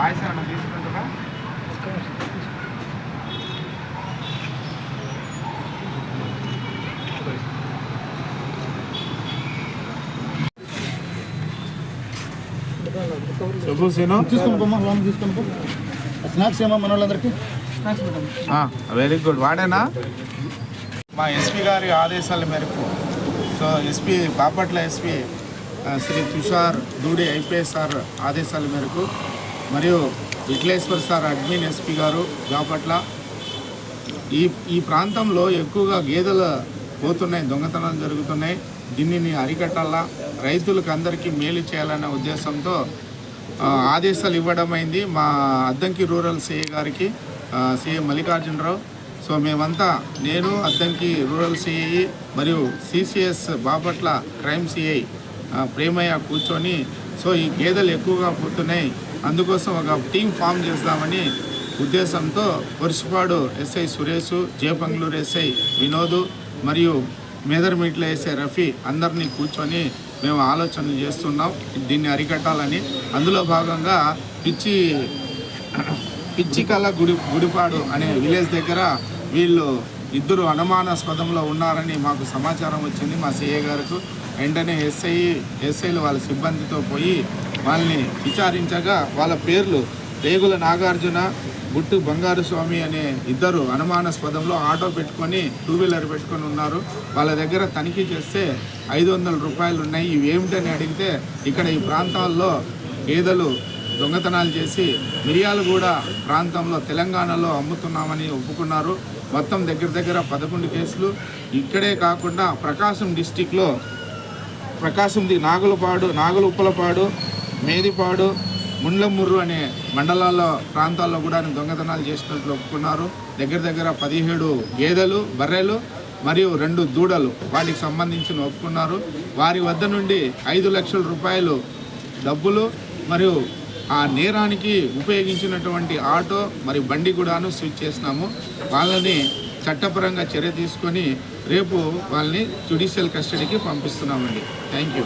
Voice ఏమైనా తీసుకుంటుందా snacks ఏమో మన వాళ్ళందరికీ? Very good. వాడేనా? మా ఎస్పీ గారి ఆదేశాల మేరకు so SP Bapatla SP Shri Tushar Dudi IPS sir ఆదేశాల మేరకు మరియు విట్లేశ్వర్ సార్ అడ్మిన్ ఎస్పీ గారు బాపట్ల ఈ ఈ ప్రాంతంలో ఎక్కువగా గేదెలు పోతున్నాయి దొంగతనాలు జరుగుతున్నాయి. దీనిని అరికట్టాలా? రైతులకు అందరికీ మేలు చేయాలనే ఉద్దేశంతో ఆదేశాలు ఇవ్వడం అయింది. మా అద్దంకి రూరల్ సిఏ గారికి సిఐ మల్లికార్జునరావు. సో మేమంతా నేను అద్దంకి రూరల్ సిఐ మరియు CCS Bapatla crime CI Premayya కూర్చొని సో ఈ గేదెలు ఎక్కువగా పోతున్నాయి అందుకోసం ఒక టీం ఫామ్ చేద్దామని ఉద్దేశంతో వర్షపాడు ఎస్ఐ సురేష్ జేపంగ్లూరు ఎస్ఐ వినోద్ మరియు మేదర్మీట్ల ఎస్ఐ రఫీ అందరినీ కూర్చొని మేము ఆలోచనలు చేస్తున్నాం దీన్ని అరికట్టాలని. అందులో భాగంగా పిచ్చి పిచ్చికల గుడి గుడిపాడు అనే విలేజ్ దగ్గర వీళ్ళు ఇద్దరు అనుమానాస్పదంలో ఉన్నారని మాకు సమాచారం వచ్చింది. మా సిఏ గారికి వెంటనే ఎస్ఐ ఎస్ఐలు వాళ్ళ సిబ్బందితో పోయి వాళ్ళని విచారించగా వాళ్ళ పేర్లు రేగుల నాగార్జున గుట్టు బంగారు స్వామి అనే ఇద్దరు అనుమానాస్పదంలో ఆటో పెట్టుకొని టూ వీలర్ పెట్టుకొని ఉన్నారు. వాళ్ళ దగ్గర తనిఖీ చేస్తే ఐదు వందల రూపాయలు ఉన్నాయి. ఇవి ఏమిటని అడిగితే ఇక్కడ ఈ ప్రాంతాల్లో గేదెలు దొంగతనాలు చేసి మిరియాలు కూడా ప్రాంతంలో తెలంగాణలో అమ్ముతున్నామని ఒప్పుకున్నారు. మొత్తం దగ్గర దగ్గర పదకొండు కేసులు. ఇక్కడే కాకుండా ప్రకాశం డిస్టిక్లో ప్రకాశంది నాగులపాడు నాగులుప్పలపాడు మేదిపాడు ముండ్లముర్రు అనే మండలాల్లో ప్రాంతాల్లో కూడా దొంగతనాలు చేసినట్లు ఒప్పుకున్నారు. దగ్గర దగ్గర పదిహేడు గేదెలు బర్రెలు మరియు రెండు దూడలు వాటికి సంబంధించిన ఒప్పుకున్నారు. వారి వద్ద నుండి ఐదు లక్షల రూపాయలు డబ్బులు మరియు ఆ నేరానికి ఉపయోగించినటువంటి ఆటో మరి బండి కూడాను స్విచ్ చేసినాము. వాళ్ళని చట్టపరంగా చర్య తీసుకొని రేపు వాళ్ళని జ్యుడిషియల్ కస్టడీకి పంపిస్తున్నామండి. Thank you